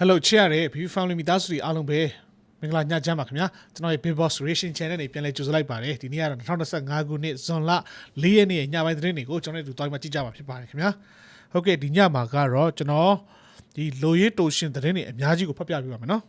Hello ချစ်ရတဲ့ View Family မိသားစုတွေအားလုံးပဲမင်္ဂလာညချမ်းပါခင်ဗျာကျွန်တော်ရဲ့ Big Boss Ration Channel နဲ့ပြန်လည်ကြိုဆိုလိုက်ပါတယ်ဒီနေ့ကတော့2025ခုနှစ်ဇွန်လ4ရက်နေ့ညပိုင်းသတင်းတွေကိုကျွန်တော်တို့တောင်းမှကြည့်ကြမှာဖြစ်ပါတယ်ခင်ဗျာဟုတ်ကဲ့ဒီညမှာကတော့ကျွန်တော်ဒီလိုရေးတိုရှင်သတင်းတွေအများကြီးကိုဖတ်ပြပေးပါမယ်နော်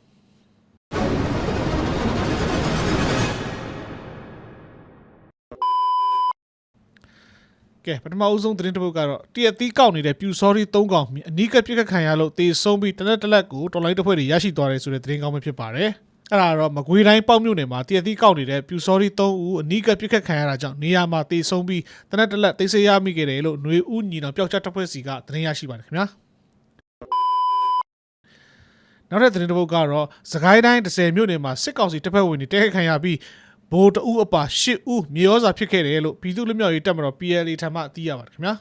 ကဲပထမအဦးဆုံးသတင်းတစ်ပုဒ်ကတော့တရက်သီးကောက်နေတဲ့ပြူစောရီ၃កောင်အနီးကပ်ပြစ်ခတ်ခံရလို့တေဆုံးပြီးတလက်တလက်ကိုတော်လိုင်းတစ်ဖွဲ့တွေရရှိသွားတယ်ဆိုတဲ့သတင်းကောင်းပဲဖြစ်ပါတယ်အဲ့ဒါတော့မကွေးတိုင်းပေါ့မြို့နယ်မှာတရက်သီးကောက်နေတဲ့ပြူစောရီ၃ဦးအနီးကပ်ပြစ်ခတ်ခံရတာကြောင့်နေရာမှာတေဆုံးပြီးတလက်တလက်သိစေရမိခဲ့တယ်လို့ຫນွေဦးညီတော်ပျောက်ကြားတပ်ဖွဲ့စီကသတင်းရရှိပါတယ်ခင်ဗျာနောက်တဲ့သတင်းတစ်ပုဒ်ကတော့စကိုင်းတိုင်း30မြို့နယ်မှာစစ်ကောင်စီတပ်ဖွဲ့ဝင်တွေတိုက်ခိုက်ခံရပြီး ဗိုလ်တအုပ်အပါ10ဦးမြေဩဇာဖြစ်ခဲ့တယ်လို့ပြည်သူ့လူမျိုးရေးတပ်မတော် PLA ထံမှသိရပါတယ်ခင်ဗျာ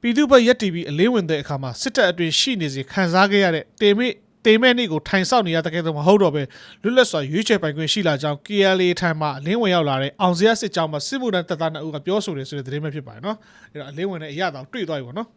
ပြည်သူ့ဘက်ရက် TV အလင်းဝင်တဲ့အခါမှာစစ်တပ်အတွင်ရှိနေစေခံစားခဲ့ရတဲ့တေမိတေမဲ့နေ့ကိုထိုင်ဆောက်နေရတဲ့ကဲတော့မဟုတ်တော့ပဲလွတ်လပ်စွာရွေးချယ်ပိုင်ခွင့်ရှိလာကြောင်း KLA ထံမှအလင်းဝင်ရောက်လာတဲ့အောင်စရစစ်ကြောင်းမှာစစ်မှုထမ်းတပ်သား2ဦးကပြောဆိုတယ်ဆိုတဲ့သတင်းပဲဖြစ်ပါတယ်နော်အဲ့တော့အလင်းဝင်တဲ့အရာတော့တွေ့သွားပြီပေါ့နော်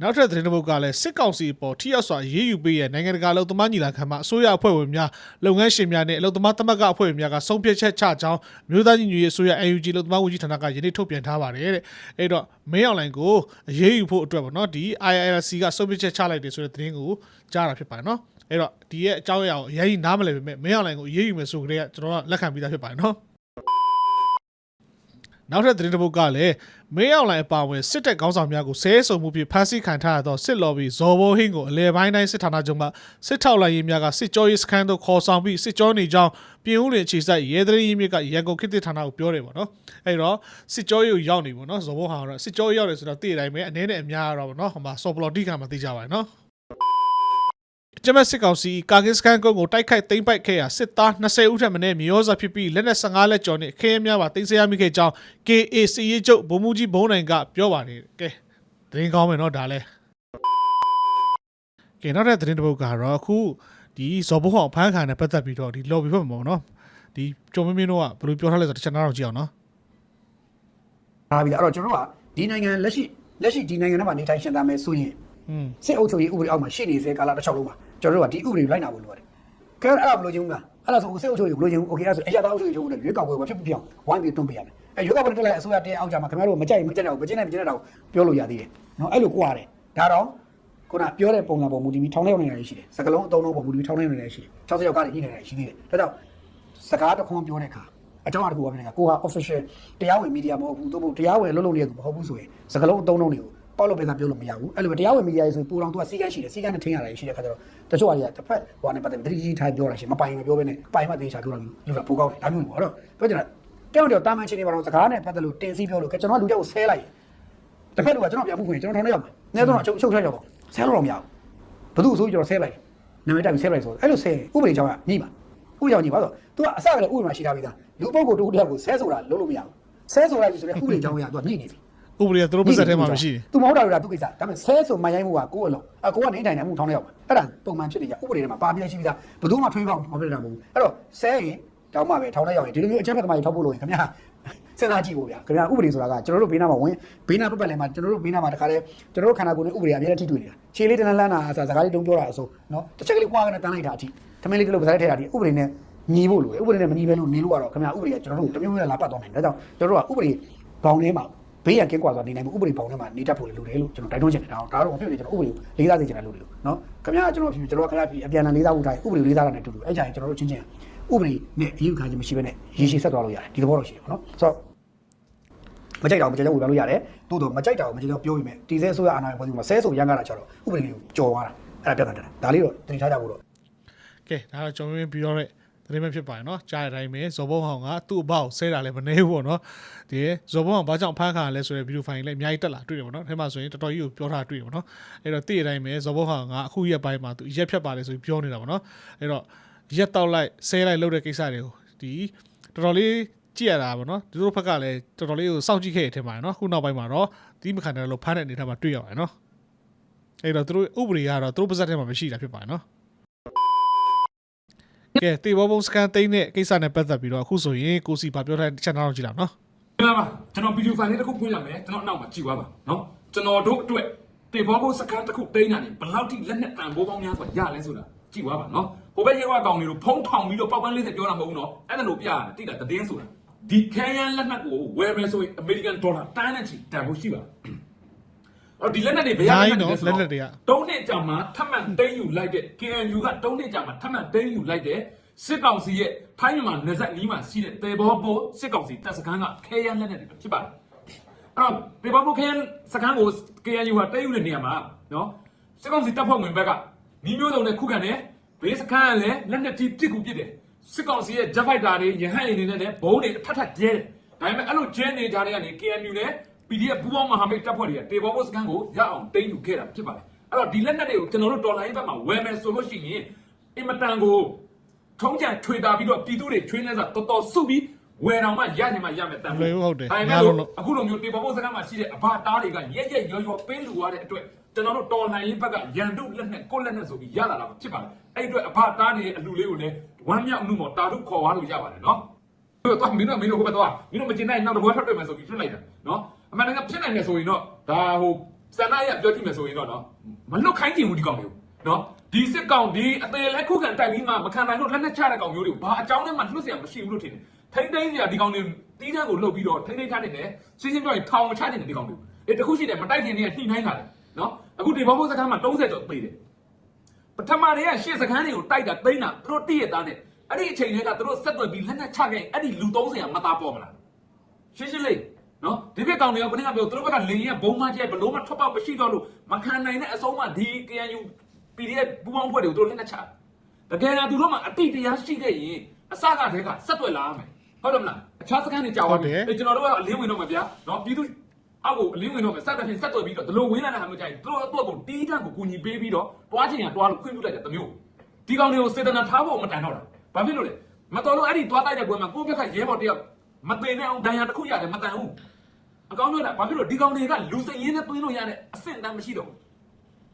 နောက်ထပ်သတင်းတစ်ပုဒ်ကလည်းစစ်ကောင်စီအပေါ်ထိရောက်စွာရေးယူပေးရနိုင်ငံတကာအလုံသမားညီလာခံမှာအစိုးရအဖွဲ့ဝင်များလုပ်ငန်းရှင်များနဲ့အလုံသမားသမဂ္ဂအဖွဲ့ဝင်များကဆုံးဖြတ်ချက်ချကြောင်းမြို့သားညီညွတ်ရေးအစိုးရ AUG လုံသမားဝန်ကြီးဌာနကယနေ့ထုတ်ပြန်ထားပါတယ်တဲ့အဲ့တော့မင်းအွန်လိုင်းကိုအရေးယူဖို့အတွက်ပေါ့နော်ဒီ IIRC ကဆုံးဖြတ်ချက်ချလိုက်တယ်ဆိုတဲ့သတင်းကိုကြားတာဖြစ်ပါတယ်နော်အဲ့တော့ဒီရဲ့အကြောင်းအရာကိုအရင်နားမလည်ပေမဲ့မင်းအွန်လိုင်းကိုအရေးယူမယ်ဆိုကြတဲ့ကကျွန်တော်ကလက်ခံပြီးသားဖြစ်ပါတယ်နော် နောက်ထပ်သတင်းတစ်ပုဒ်ကလည်းမင်းအောင်လိုင်းအပါအဝင်စစ်တပ်ခေါင်းဆောင်များကိုဆဲဆုံမှုဖြင့်ဖမ်းဆီးခံထားရသောစစ်လော်ဘီဇော်ဘိုဟင်းကိုအလဲပိုင်းတိုင်းစစ်ဌာနချုပ်မှစစ်ထောက်လိုင်းရေးများကစစ်ကြောရေးစခန်းသို့ခေါ်ဆောင်ပြီးစစ်ကြောနေကြောင်းပြည်ဦးလင်အခြေစိုက်ရဲသရေးရေးမြစ်ကရန်ကုန်ခေတ်သစ်ဌာနကိုပြောတယ်ပေါ့နော်အဲ့တော့စစ်ကြောရေးကိုရောက်နေပေါ့နော်ဇော်ဘိုဟာကတော့စစ်ကြောရေးရောက်တယ်ဆိုတော့သိတဲ့အတိုင်းပဲအနေနဲ့အများကတော့ပေါ့နော်ဟိုမှာစော်ပလော်တိကမှသိကြပါရဲ့နော် ကျမစစ်ကောင်စီကာကစ္စကန်ကုန်းကိုတိုက်ခိုက်သိမ်းပိုက်ခဲ့ရာစစ်သား20ဦးထက်မနည်းမြေဩဇာဖြစ်ပြီးလက်နက်15လက်ကျော်နဲ့ခင်းများပါသိမ်းဆည်းရမိခဲ့ကြောင်း KA စီရေးချုပ်ဗိုလ်မှူးကြီးဘုံနိုင်ကပြောပါတယ်ကဲသတင်းကောင်းမယ်နော်ဒါလဲကဲနောက်တဲ့သတင်းတစ်ပုဒ်ကတော့အခုဒီဇော်ဘုံအောင်ဖမ်းခံတဲ့ပတ်သက်ပြီးတော့ဒီ lobby ဘက်မှာပေါ့နော်ဒီကျော်မင်းမင်းတို့ကဘယ်လိုပြောထားလဲဆိုတော့တစ်ချက်နားတော့ကြည့်အောင်နော်ထားပြီလားအဲ့တော့ကျွန်တော်တို့ကဒီနိုင်ငံလက်ရှိလက်ရှိဒီနိုင်ငံထဲမှာနေထိုင်ရှင်သန်မယ်ဆိုရင်อืมစစ်အုပ်ချုပ်ရေးဥပဒေအောက်မှာရှိနေစေကာလတစ်ချောင်းလုံးမှာ ကျွန်တော်တို့ကဒီဥပဒေကိုလိုက်နာဖို့လိုပါတယ်။ကဲအဲ့ဒါဘယ်လိုချင်ဘူးလား။အဲ့ဒါဆိုစစ်အုပ်ချုပ်ရေးဘယ်လိုချင်ဘူး။ Okay အဲ့ဒါဆိုအရာသားအုပ်ချုပ်ရေးချုပ်လို့ရွေးကောက်ပွဲမှာဖြစ်ဖြစ်အောင်ဝိုင်းပြီးတွန်းပေးရမယ်။အဲရွေးကောက်ပွဲတက်လိုက်အစိုးရတင်းအောက်ကြမှာခင်ဗျားတို့မကြိုက်မကြိုက်တော့မကျင်းနိုင်မကျင်းနိုင်တော့ပြောလို့ရသေးတယ်။နော်အဲ့လိုကြွားတယ်။ဒါတော့ခုနပြောတဲ့ပုံစံပုံမူတည်ပြီးထောင်းထဲရောက်နေတာရှိတယ်။စကလုံးအသုံးလုံးပုံမူတည်ပြီးထောင်းထဲရောက်နေတာရှိတယ်။60ယောက်ကားတွေညှိနေတာရှိသေးတယ်။ဒါကြောင့်စကားတစ်ခွန်းပြောတဲ့အခါအကြောင်းအရာတစ်ခုပါပဲကိုက official တရားဝင် media မဟုတ်ဘူးသို့မဟုတ်တရားဝင်လုံးလုံးလေးကမဟုတ်ဘူးဆိုရင်စကလုံးအသုံးလုံးတွေကို ပေါက်လို့ပဲသာပြောလို့မရဘူးအဲ့လိုပဲတရားဝင် media ရေးဆိုရင်ပူတော်သူကစီကန်းရှိတယ်စီကန်းနဲ့ထင်းရတာရှိတဲ့ခါကျတော့တချို့အရာတစ်ဖက်ဟိုကနေပတ်သက်ပြီးတတိကြီးထိုင်ပြောတာရှိမပိုင်မပြောဘဲနဲ့ပိုင်မှသေချာပြောတာမျိုးလို့ပိုကောင်းတယ်ဒါမျိုးပေါ့တော့ပြောချင်တာတောင်းတောင်းတာမန်ချင်းနေပါတော့စကားနဲ့ပတ်သက်လို့တင်စီပြောလို့ကကျွန်တော်လူတက်ကိုဆဲလိုက်တစ်ဖက်လူကကျွန်တော်ပြန်မှုခွင့်ကျွန်တော်ထောင်းနေရောက်မှာနေတော့အချုပ်ချုပ်ထရောက်ပေါ့ဆဲလို့တော့မရဘူးဘသူ့ဆိုကျွန်တော်ဆဲလိုက်နာမည်တိုက်ပြီးဆဲလိုက်ဆိုအဲ့လိုဆဲဥပဒေကြောင့်ကညိမှာဥပဒေကြောင့်ညိပါဆို तू ကအစကလည်းဥပဒေမှာရှိထားပြီးသားလူပုဂ္ဂိုလ်တူတယောက်ကိုဆဲဆိုတာလုံးလို့မရဘူးဆဲဆိုလိုက်ပြီဆိုတော့ဥပဒေကြောင့်ရ तू ကညိနေပြီ ဥပဒေကသူတို့ပတ်သက်ထဲမှာမရှိဘူးသူမဟုတ်တာလို့သူကိစ္စဒါပေမဲ့ဆဲဆိုမရိုင်းမှုကကိုယ့်အလုံးအကိုကနေထိုင်နေမှုထောင်းနေရောက်ပါအဲ့ဒါပုံမှန်ဖြစ်နေကြဥပဒေထဲမှာပါပြည့်ရှိပြီးသားဘယ်သူမှထွေးပေါင်းမဖြစ်တာမဟုတ်ဘူးအဲ့တော့ဆဲရင်တောင်းမှပဲထောင်းနေရောက်ရင်ဒီလိုမျိုးအချက်ဖက်သမားကြီးထောက်ဖို့လို့ရင်ခင်ဗျာစဉ်းစားကြည့်ဖို့ဗျာခင်ဗျာဥပဒေဆိုတာကကျွန်တော်တို့ဘေးနားမှာဝင်ဘေးနားပတ်ပတ်လည်မှာကျွန်တော်တို့ဘေးနားမှာတခါတည်းကျွန်တော်တို့ခန္ဓာကိုယ်နဲ့ဥပဒေအများကြီးထိတွေ့နေတာခြေလေးတန်းလန်းတာအစားစကားလေးတုံးပြောတာအဆိုနော်တစ်ချက်ကလေးကွာကနေတန်းလိုက်တာအထိသမင်းလေးတစ်လုံးပစားထည့်တာဒီဥပဒေနဲ့ညီဖို့လိုတယ်ဥပဒေနဲ့မညီဘဲလို့နေလို့ကတော့ခင်ဗျာဥပဒေကကျွန်တော်တို့တမျိုးမျိုးလာပတ်သွားနိုင်တယ်ဒါကြောင့်ကျွန်တော်တို့ကဥပဒေဘောင်ထဲမှာ ဘေးရန်ကင်းကွာစွာနေနိုင်မှုဥပဒေဘောင်ထဲမှာနေတတ်ဖို့လိုတယ်လို့ကျွန်တော်တိုက်တွန်းချင်တယ်ဒါတော့ဒါတော့ဖြစ်နေကျွန်တော်ဥပဒေကိုလေးစားစေချင်တယ်လို့လေနော်ခင်ဗျာကျွန်တော်ဖြစ်ကျွန်တော်ခင်ဗျာဖြစ်အပြန်အလှန်လေးစားဖို့တိုင်းဥပဒေကိုလေးစားတာနဲ့တူတူအဲ့ကြရင်ကျွန်တော်တို့ချင်းချင်းဥပဒေနဲ့အယူခံခြင်းမရှိဘဲနဲ့ရေရှည်ဆက်သွားလို့ရတယ်ဒီသဘောတော့ရှိတယ်နော်ဆိုတော့မကြိုက်တာကိုမကြိုက်တော့ဝေဖန်လို့ရတယ်တိုးတော့မကြိုက်တာကိုမကြိုက်တော့ပြောပြီးမယ်တီစဲဆိုရအာဏာပေါ်ဒီမှာဆဲဆိုရမ်းကားတာချတော့ဥပဒေကိုကြော်သွားတာအဲ့ဒါပြတ်တာဒါလေးတော့တင်ထားကြဖို့တော့ကဲဒါတော့ကျွန်တော်ပြောတဲ့ သတင်းပဲဖြစ်ပါတယ်နော်ကြားတဲ့အတိုင်းပဲဇော်ဘုံဟောင်ကသူ့အဘောက်ဆဲတာလည်းမနေဘူးပေါ့နော်ဒီဇော်ဘုံဟောင်ဘာကြောင့်ဖမ်းခါလဲဆိုတဲ့ဗီဒီယိုဖိုင်လည်းအများကြီးတက်လာတွေ့တယ်ပေါ့နော်အဲမှာဆိုရင်တော်တော်ကြီးကိုပြောထားတွေ့တယ်ပေါ့နော်အဲ့တော့သိတဲ့အတိုင်းပဲဇော်ဘုံဟောင်ကအခုရက်ပိုင်းမှာသူရက်ဖြတ်ပါတယ်ဆိုပြီးပြောနေတာပေါ့နော်အဲ့တော့ရက်တောက်လိုက်ဆဲလိုက်လုပ်တဲ့ကိစ္စတွေကိုဒီတော်တော်လေးကြည့်ရတာပေါ့နော်သူတို့ဘက်ကလည်းတော်တော်လေးကိုစောင့်ကြည့်ခဲ့တဲ့အထင်ပါတယ်နော်ခုနောက်ပိုင်းမှာတော့ဒီမခံတယ်လို့ဖမ်းတဲ့အနေထားမှာတွေ့ရပါတယ်နော်အဲ့တော့သူတို့ဥပဒေကတော့သူတို့ပါဇက်ထဲမှာမရှိတာဖြစ်ပါတယ်နော် ကဲတေဘောဘုံစကန်သိန်းတဲ့ကိစ္စနဲ့ပတ်သက်ပြီးတော့အခုဆိုရင်ကိုစီဘာပြောထားတဲ့ channel တော့ကြည့်လောက်နော်မင်္ဂလာပါကျွန်တော်ဗီဒီယိုဖိုင်လေးတစ်ခုဖွင့်ရမယ်ကျွန်တော်အနောက်မှာကြည့်သွားပါနော်ကျွန်တော်တို့အတွက်တေဘောဘုတ်စကန်တစ်ခုတိန်းတာနေဘယ်လောက်ထိလက်နဲ့တန်ဖိုးပေါင်းများစွာရလဲဆိုတာကြည့်သွားပါနော်ဟိုဘက်ရဲဝကောင်တွေတို့ဖုံးထောင်ပြီးတော့ပောက်ပန်းလေးစပြောတာမဟုတ်ဘူးနော်အဲ့ဒါလိုပြရတယ်တိတာတည်င်းဆိုတာဒီခဲယမ်းလက်နက်ကိုဝယ်မယ်ဆိုရင် American dollar တန်းနဲ့ချီတန်ဖို့ရှိပါ အော်ဒီလက်နက်တွေဘယ်ရလက်နက်တွေလဲဆိုတော့တုံးနှစ်ကြာမှထပ်မံတိန်းယူလိုက်တဲ့ KNU ကတုံးနှစ်ကြာမှထပ်မံတိန်းယူလိုက်တဲ့စစ်ကောင်စီရဲ့ထိုင်းမြန်မာနယ်စပ်နီးမှာရှိတဲ့တေဘောဘုတ်စစ်ကောင်စီတပ်စခန်းကခဲယမ်းလက်နက်တွေဖြစ်ပါတယ်အဲ့တော့ပေပါဖို့ခဲစကန်းကို KNU ကတဲယူတဲ့နေရာမှာနော်စစ်ကောင်စီတပ်ဖွဲ့ဝင်ဘက်ကမိမျိုးစုံနဲ့ခုခံတယ်ဘေးစကန်းကလည်းလက်နက်ကြီးပစ်ကူပစ်တယ်စစ်ကောင်စီရဲ့ jet fighter တွေရဟတ်ယာဉ်တွေနဲ့လည်းဘုံတွေအထက်ထက်ကျဲတယ်ဒါပေမဲ့အဲ့လိုကျဲနေကြတဲ့ကနေ KNU နဲ့ PDF ပူးပေါင်းမဟာမိတ်တပ်ဖွဲ့တွေကတေဘောဖို့စကန်းကိုရအောင်တိမ့်ယူခဲ့တာဖြစ်ပါတယ်အဲ့တော့ဒီလက်နက်တွေကိုကျွန်တော်တို့တော်လိုင်းဘက်မှာဝယ်မယ်ဆိုလို့ရှိရင်အင်မတန်ကိုထုံးကြံထွေတာပြီးတော့ပြည်သူတွေထွေးနေစားတော်တော်စုပြီးဝယ်တော်မှရနေမှရမယ်တန်လွယ်ဘူးဟုတ်တယ်ဒါပေညာမဲ့လုံးလို့အခုလိုမျိုးတေပေါ်ဖို့စကားမှာရှိတဲ့အဘတားတွေကရက်ရက်ရောရောပေးလူရတဲ့အတွက်ကျွန်တော်တို့တော်လှန်ရေးဘက်ကရန်တုလက်နဲ့ကိုလက်နဲ့ဆိုပြီးရလာတာဖြစ်ပါတယ်အဲ့ဒီအတွက်အဘတားတွေရဲ့အလူလေးကိုလည်းဝမ်းမြောက်မှုမော်တာတို့ခေါ်သွားလို့ရပါတယ်နော်တို့တော့မင်းတို့မင်းတို့ဟိုဘက်တော့မင်းတို့မကျင်နိုင်နောက်တစ်ပွဲထွက်တွေ့မယ်ဆိုပြီးဖြစ်လိုက်တာနော် အမှန်တကယ်ဖြစ်နိုင်တယ်ဆိုရင်တော့ဒါဟိုစန္ဒရပြောကြည့်မယ်ဆိုရင်တော့နော်မလွတ်ခိုင်းချင်ဘူးဒီကောင်မျိုးနော်ဒီစစ်ကောင်ဒီအသေးလဲခုခံတိုက်ပြီးမှမခံနိုင်လို့လက်နဲ့ချတဲ့ကောင်မျိုးတွေဘာအကြောင်းနဲ့မှလွတ်เสียမရှိဘူးလို့ထင်တယ်ထိမ့်သိမ်းစရာဒီကောင်တွေတီးတန်းကိုလှုပ်ပြီးတော့ထိမ့်သိမ်းထားနေတယ်ရှင်းရှင်းပြောရင်ထောင်ချနေတယ်ဒီကောင်တွေအဲတခုရှိတယ်မတိုက်ခင်တွေကနှိမ့်နှိုင်းလာတယ်နော်အခုဒီဘောဘုတ်စကားမှာ30ကျော်ပြေးတယ် ပထမတွေကရှေ့စကန်းတွေကိုတိုက်တာသိမ်းတာသူတို့တည့်ရသားနဲ့အဲ့ဒီအချိန်တွေကသူတို့ဆက်သွယ်ပြီးလက်နက်ချခဲ့ရင်အဲ့ဒီလူ30ကမသားပေါ်မလားရှင်းရှင်းလေး နော်ဒီဘက်ကောင်တွေကဘယ်နဲ့ကပြောသူတို့ဘက်ကလင်ရဲ့ဘုံမကျဲဘလို့မထွက်ပေါက်မရှိတော့လို့မခံနိုင်တဲ့အဆုံးမှဒီ KNU PDF ပူပေါင်းဖွဲ့တွေကိုသူတို့လက်နက်ချတကယ်လားသူတို့မှအတိတရားရှိခဲ့ရင်အစကတည်းကဆက်သွယ်လာရမယ်ဟုတ်တယ်မလားအခြားစကန်းတွေကြောက်ပါပြီအဲကျွန်တော်တို့ကအလင်းဝင်တော့မှာဗျာနော်ပြည်သူအောက်ကိုအလင်းဝင်တော့မယ်စက်တဲ့ဖြင့်ဆက်သွယ်ပြီးတော့ဒီလိုဝင်လာတဲ့ဟာမျိုးကြိုင်သူတို့အတွက်ကိုတီးတန့်ကိုကူညီပေးပြီးတော့တွားချင်ရတွားလို့ခွင့်ပြုလိုက်တဲ့တမျိုးဒီကောင်တွေကိုစေတနာထားဖို့မတန်တော့တာဘာဖြစ်လို့လဲမတော်လို့အဲ့ဒီသွားတိုက်တဲ့ပွဲမှာကိုယ့်ဘက်ကရဲဘော်တယောက်မသိနဲ့အောင်ဒဏ်ရာတစ်ခုရတယ်မတန်ဘူး အကောင်းပြောတာဘာဖြစ်လို့ဒီကောင်တွေကလူစိတ်ရင်းနဲ့သွင်းလို့ရတဲ့အဆင့်တန်းမရှိတော့ဘူး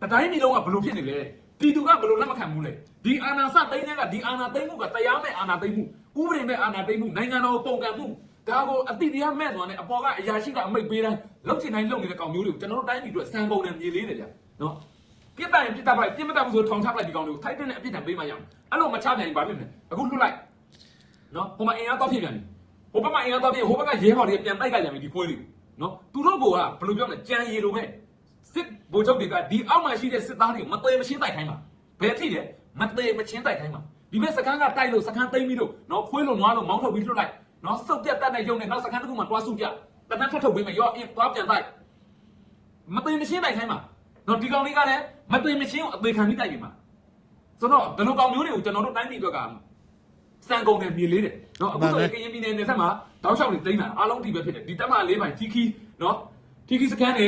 တတိုင်းဒီလုံးကဘလို့ဖြစ်နေလဲပြည်သူကဘလို့လက်မခံဘူးလေဒီအာနာစသိန်းတဲ့ကဒီအာနာသိန်းမှုကတရားမဲ့အာနာသိန်းမှုဥပဒေမဲ့အာနာသိန်းမှုနိုင်ငံတော်ပုံကံမှုဒါကိုအတိတရားမဲ့သွားတဲ့အပေါ်ကအရာရှိကအမိတ်ပေးတိုင်းလုံချင်တိုင်းလုံနေတဲ့ကောင်မျိုးတွေကိုကျွန်တော်တို့တိုင်းပြည်အတွက်စံပုံနဲ့မြေလေးတယ်ဗျာနော်ပြစ်တိုင်ပြစ်တာပါပြစ်မတာဘူးဆိုထောင်ချပလိုက်ဒီကောင်တွေကိုထိုက်တဲ့အပြစ်ဒဏ်ပေးမှရအောင်အဲ့လိုမချပြန်ရင်ဘာဖြစ်မလဲအခုလွတ်လိုက်နော်ဟိုမှာအင်အားတော့ဖြစ်ပြန်ပြီဟိုဘက်မှာအင်အားတော့ဖြစ်ဟိုဘက်ကရဲဘော်တွေပြန်တိုက်ကြပြန်ပြီဒီခွေးတွေကို နော်သူတို့ကဘယ်လိုပြောမလဲကြံရည်လိုပဲစစ်ဗိုလ်ချုပ်တွေကဒီအောက်မှာရှိတဲ့စစ်သားတွေမသေးမချင်းတိုက်ခိုင်းပါဘယ်ထိလဲမသေးမချင်းတိုက်ခိုင်းပါဒီဘက်စကန်းကတိုက်လို့စကန်းသိမ်းပြီးတော့နော်ခွေးလို့နွားလို့မောင်းထုတ်ပြီးလွတ်လိုက်နော်စုပ်ပြတ်တတ်တဲ့ရုံနဲ့နောက်စကန်းတစ်ခုမှတွားစုပြတနက်ထပ်ထုတ်ပေးမယ်ရောအင်းတွားပြန်တိုက်မသိမချင်းတိုက်ခိုင်းမှာနော်ဒီကောင်လေးကလည်းမသိမချင်းကိုအသေးခံပြီးတိုက်ပြီမှာဆိုတော့ဒီလိုကောင်မျိုးတွေကိုကျွန်တော်တို့တိုင်းပြည်အတွက်က စံကုန်တယ်မြေလေးတယ်နော်အခုဆိုရင်ကရင်ပြည်နယ်နယ်ဆက်မှာတောက်လျှောက်တွေတိမ့်လာအားလုံးဒီပဲဖြစ်တယ်ဒီတက်မလေးပိုင်းထီခီနော်ထီခီစကန်တွေ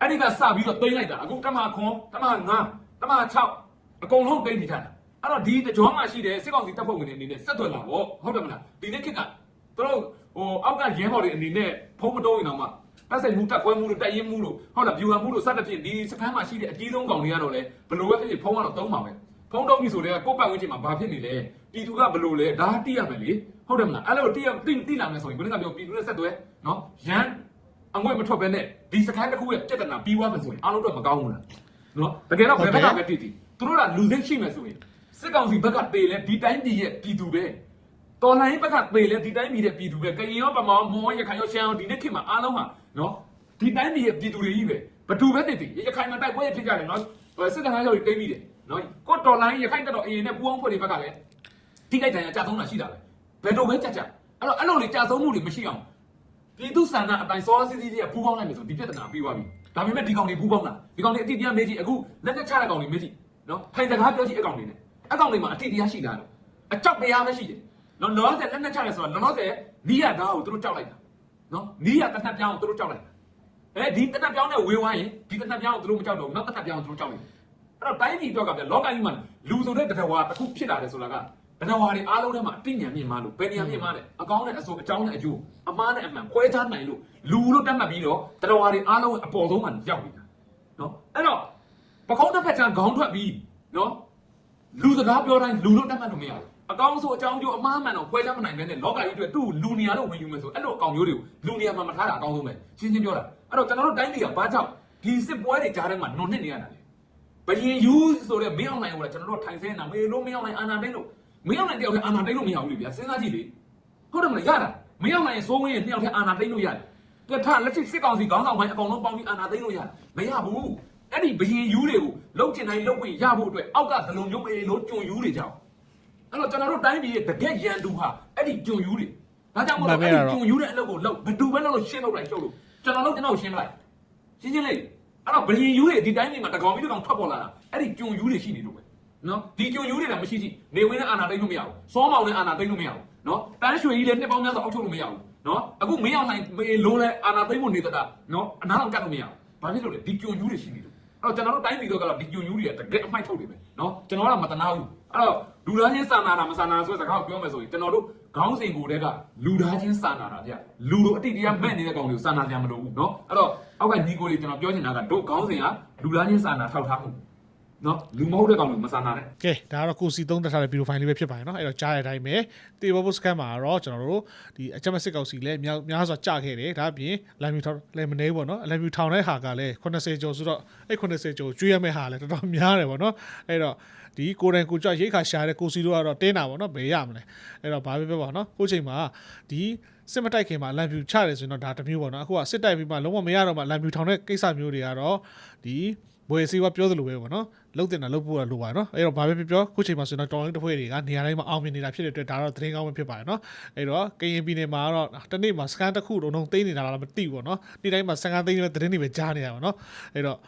အဲ့ဒီကစပြီးတော့တိမ့်လိုက်တာအခုတက်မခွန်တက်မ9တက်မ6အကုန်လုံးတိမ့်နေကြတာအဲ့တော့ဒီတကြောမှရှိတဲ့စစ်ကောင်စီတပ်ဖွဲ့ဝင်တွေအနေနဲ့ဆက်သွယ်လာပေါ့ဟုတ်တယ်မလားဒီနေ့ခေတ်ကသူတို့ဟိုအောက်ကရဲဘော်တွေအနေနဲ့ဖုံးမတုံးရင်တော့မှတက်ဆိုင်မှုတက်ခွဲမှုလို့တက်ရင်မှုလို့ဟုတ်လားဗျူဟာမှုလို့စသဖြင့်ဒီစခန်းမှာရှိတဲ့အကြီးဆုံးကောင်တွေကတော့လေဘလို့ပဲဖြစ်ဖြစ်ဖုံးကတော့သုံးပါပဲ ဖုံးတော့ပြီဆိုတော့ကိုယ့်ပတ်ဝန်းကျင်မှာဘာဖြစ်နေလဲပြည်သူကဘလို့လဲဒါတိရမယ်လေဟုတ်တယ်မလားအဲ့လိုတိရတိတိလာမယ်ဆိုရင်ကိုယ်ကပြောပြည်သူနဲ့ဆက်သွဲနော်ရန်အငွေ့မထွက်ဘဲနဲ့ဒီစခန်းတစ်ခုရဲ့ပြဿနာပြီးသွားမယ်ဆိုရင်အားလုံးတော့မကောင်းဘူးလားနော်တကယ်တော့ဘယ်ဘက်ကပဲတိတိသူတို့ကလူသိရှိမယ်ဆိုရင်စစ်ကောင်စီဘက်ကတေလဲဒီတိုင်းပြည်ရဲ့ပြည်သူပဲတော်လိုင်းဘက်ကသေလဲဒီတိုင်းပြည်တဲ့ပြည်သူပဲကရင်ရောပမောမောရခိုင်ရောရှမ်းရောဒီနေ့ခေတ်မှာအားလုံးဟာနော်ဒီတိုင်းပြည်ရဲ့ပြည်သူတွေကြီးပဲဘသူပဲတည်တည်ရခိုင်မှာတိုက်ပွဲဖြစ်ကြတယ်နော်စစ်တပ်သားရောက်တိတ်မိတယ် နော်ကိုတော်လိုင်းရခိုင်တက်တော့အရင်နဲ့ပူအောင်ဖွဲ့တွေဘက်ကလည်းထိခိုက်ဒဏ်ရာကြာဆုံးတာရှိတာပဲဘယ်တော့ပဲကြကြအဲ့တော့အဲ့လိုလေကြာဆုံးမှုတွေမရှိအောင်ပြည်သူစံနာအတိုင်းစောစီစီတွေကပူပေါင်းလိုက်မယ်ဆိုဒီပြဿနာပြီးသွားပြီဒါပေမဲ့ဒီကောင်တွေပူပေါင်းလားဒီကောင်တွေအတိတရားမေးကြည့်အခုလက်နဲ့ချတဲ့ကောင်တွေမေးကြည့်နော်ထိုင်စကားပြောကြည့်အကောင်တွေနဲ့အကောင်တွေမှာအတိတရားရှိတာလို့အကြောက်တရားပဲရှိတယ်နော်လောဆယ်လက်နဲ့ချတယ်ဆိုတော့လောဆယ်နီးရသားကိုသူတို့ကြောက်လိုက်တာနော်နီးရတစ်နက်ပြောင်းကိုသူတို့ကြောက်လိုက်တာအဲဒီတစ်နက်ပြောင်းနဲ့ဝေးဝိုင်းရင်ဒီတစ်နက်ပြောင်းကိုသူတို့မကြောက်တော့ဘူးနောက်တစ်နက်ပြောင်းကိုသူတို့ကြောက်လိုက်တယ် အဲ့တော့တိုင်းပြည်တော့ကဗျလောကကြီးမှာလူဆိုတဲ့တထဝါတစ်ခုဖြစ်လာတယ်ဆိုတာကတထဝါတွေအားလုံးထဲမှာအတိညာမြင့်မားလို့ဘယ်နေရာမြင့်မားလဲအကောင်းနဲ့အဆိုးအကြောင်းနဲ့အကျိုးအမားနဲ့အမှန်ခွဲခြားနိုင်လို့လူလို့တတ်မှတ်ပြီးတော့တထဝါတွေအားလုံးအပေါ်ဆုံးမှာရောက်နေတာနော်အဲ့တော့ပကုံးတစ်ဖက်ချမ်းခေါင်းထွက်ပြီးနော်လူစကားပြောတိုင်းလူလို့တတ်မှတ်လို့မရဘူးအကောင်းဆိုအကြောင်းကျိုးအမှားမှန်တော့ခွဲခြားမနိုင်ဘဲနဲ့လောကကြီးအတွက်သူ့လူနေရာတော့ဝင်ယူမယ်ဆိုအဲ့လိုအကောင်မျိုးတွေကိုလူနေရာမှာမထားတာအကောင်းဆုံးပဲရှင်းရှင်းပြောတာအဲ့တော့ကျွန်တော်တို့တိုင်းပြည်ကဘာကြောင့်ဒီဒီစစ်ပွဲတွေကြားထဲမှာနုံနှစ်နေရတာလေ ဘယင်ယူဆိုတဲ့မင်းအောင်နိုင်ကိုလည်းကျွန်တော်တို့ထိုင်ဆင်းနေတာမေလို့မင်းအောင်နိုင်အာနာသိန်းလို့မင်းအောင်နိုင်တယောက်တည်းအာနာသိန်းလို့မရဘူးလေဗျာစဉ်းစားကြည့်လေဟုတ်တယ်မလားရတာမင်းအောင်နိုင်စိုးဝင်းရဲ့နှစ်ယောက်တည်းအာနာသိန်းလို့ရတယ်သူကထားလက်ရှိစစ်ကောင်စီခေါင်းဆောင်ပိုင်းအကောင်လုံးပေါင်းပြီးအာနာသိန်းလို့ရတယ်မရဘူးအဲ့ဒီဘယင်ယူတွေကိုလုံချင်တိုင်းလုံခွင့်ရဖို့အတွက်အောက်ကဒလုံမျိုးမေလို့ကြုံယူတွေကြောင်းအဲ့တော့ကျွန်တော်တို့တိုင်းပြည်ရဲ့တကက်ရန်သူဟာအဲ့ဒီကြုံယူတွေဒါကြောင့်မို့လို့အဲ့ဒီကြုံယူတဲ့အလုပ်ကိုလုပ်ဘယ်သူပဲလုပ်လို့ရှင်းလုပ်လိုက်ရှုပ်လို့ကျွန်တော်တို့ကျွန်တော်ရှင်းပလိုက်ရှင်းရှင်းလေး အဲ့တော့ဘယင်ယူတွေဒီတိုင်းနေမှာတကောင်ပြီးတကောင်ထွက်ပေါ်လာတာအဲ့ဒီကြုံယူတွေရှိနေလို့ပဲနော်ဒီကြုံယူတွေကမရှိကြည့်နေဝင်းနဲ့အာနာသိမ့်လို့မရဘူးစောမောင်နဲ့အာနာသိမ့်လို့မရဘူးနော်တန်းရွှေကြီးလည်းနှစ်ပေါင်းများစွာအောက်ထုတ်လို့မရဘူးနော်အခုမင်းအောင်နိုင်မေလုံးလဲအာနာသိမ့်ဖို့နေတာနော်အနားအောင်ကတ်လို့မရဘူးဘာဖြစ်လို့လဲဒီကြုံယူတွေရှိနေလို့အဲ့တော့ကျွန်တော်တို့တိုင်းပြည်တော့ကတော့ဒီကြုံယူတွေကတကယ်အမိုက်ထုတ်နေပဲနော်ကျွန်တော်ကမတနာဘူးအဲ့တော့ လူသားချင်းစာနာတာမစာနာဆိုတဲ့စကားကိုပြောမယ်ဆိုရင်ကျွန်တော်တို့ခေါင်းစဉ်ကိုတည်းကလူသားချင်းစာနာတာဗျလူလိုအတိတ်တရားမဲ့နေတဲ့ကောင်တွေကိုစာနာကြမလို့ဘူးနော်အဲ့တော့အောက်ကညီကိုလေးကျွန်တော်ပြောချင်တာကတို့ခေါင်းစဉ်ကလူသားချင်းစာနာထောက်ထားမှုနော်လူမဟုတ်တဲ့ကောင်တွေမစာနာနဲ့ ကဲဒါကတော့ကိုစီသုံးတက်ထားတဲ့ဗီဒီယိုဖိုင်လေးပဲဖြစ်ပါတယ်เนาะအဲ့တော့ကြားတဲ့အတိုင်းပဲတေဘောဘုစကန်မှာတော့ကျွန်တော်တို့ဒီအချက်မစစ်ကောက်စီလည်းများများစွာကြခဲ့တယ်ဒါအပြင်လမ်မြူထောင်လည်းမနေဘူးပေါ့เนาะလမ်မြူထောင်တဲ့ဟာကလည်း80ကျော်ဆိုတော့အဲ့80ကျော်ကျွေးရမယ့်ဟာလည်းတော်တော်များတယ်ပေါ့เนาะအဲ့တော့ ဒီကိုတိုင်ကိုကြွရိတ်ခါရှာတဲ့ကိုစီတို့ကတော့တင်းတာပေါ့နော်ဘယ်ရမလဲအဲ့တော့ဘာပဲပြောပါနော်ကိုချိန်မှာဒီစစ်မတိုက်ခင်မှာလမ်းဖြူချတယ်ဆိုရင်တော့ဒါတစ်မျိုးပေါ့နော်အခုကစစ်တိုက်ပြီးမှလုံးဝမရတော့မှလမ်းဖြူထောင်တဲ့ကိစ္စမျိုးတွေကတော့ဒီဘွေစီကပြောသလိုပဲပေါ့နော်လှုပ်တင်တာလှုပ်ဖို့လိုပါနော်အဲ့တော့ဘာပဲပြောပြောခုချိန်မှာဆိုတော့တော်လိုင်းတစ်ဖွဲ့တွေကနေရာတိုင်းမှာအောင်မြင်နေတာဖြစ်တဲ့အတွက်ဒါတော့သတင်းကောင်းပဲဖြစ်ပါတယ်နော်အဲ့တော့ကရင်ပြည်နယ်မှာတော့တနေ့မှာစကန်တစ်ခုလုံးလုံးသိနေတာလားမသိဘူးပေါ့နော်နေ့တိုင်းမှာစကန်သိနေတဲ့သတင်းတွေပဲကြားနေတာပေါ့နော်အဲ့တော့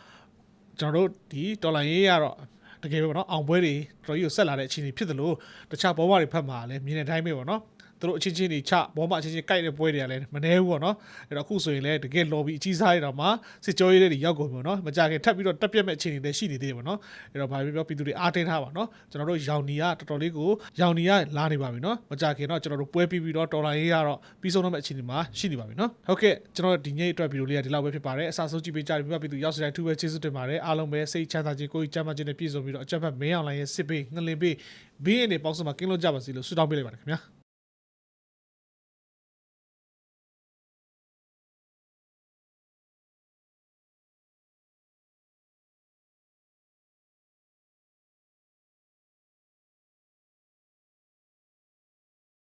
ကျွန်တော်တို့ဒီတော်လိုင်းရေးကတော့ တကယ်ပဲပေါ့နော်အောင်ပွဲတွေတော်ကြီးကိုဆက်လာတဲ့အခြေအနေဖြစ်တယ်လို့တခြားဘောမတွေဖတ်မှာလည်းမြင်တဲ့အတိုင်းပဲပေါ့နော် သူတို့အချင်းချင်းတွေချဘောမအချင်းချင်းကြိုက်တဲ့ပွဲတွေကလည်းမနှဲဘူးပေါ့နော်အဲ့တော့အခုဆိုရင်လည်းတကယ် lobby အကြီးစားရတော့မှစစ်ကြောရေးတွေရောက်ကုန်ပြီပေါ့နော်မကြခင်ထပ်ပြီးတော့တက်ပြက်မဲ့အခြေအနေတွေရှိနေသေးတယ်ပေါ့နော်အဲ့တော့ဘာပဲပြောပြည်သူတွေအားတင်းထားပါနော်ကျွန်တော်တို့ရောင်နီကတော်တော်လေးကိုရောင်နီကလာနေပါပြီနော်မကြခင်တော့ကျွန်တော်တို့ပွဲပြီးပြီးတော့ဒေါ်လာရေးကတော့ပြီးဆုံးတော့မဲ့အခြေအနေမှာရှိနေပါပြီနော်ဟုတ်ကဲ့ကျွန်တော်ဒီနေ့အတွက်ဗီဒီယိုလေးကဒီလောက်ပဲဖြစ်ပါတယ်အစားဆုံးကြည့်ပေးကြတယ်ပြပပြည်သူရောက်စတိုင်းထူးပဲကျေးဇူးတင်ပါတယ်အားလုံးပဲစိတ်ချမ်းသာခြင်းကိုယ်ကြီးကျမ်းမာခြင်းနဲ့ပြည့်စုံပြီးတော့အချက်ဖက်မင်းအောင်လိုင်းရဲ့စစ်ပေးငလင်ပေးဘေးအနေပေါင်းစပ်မှာကင်းလို့ကြပါစေလို့ဆုတောင်းပေးလိုက်ပါတယ်ခင်ဗျာ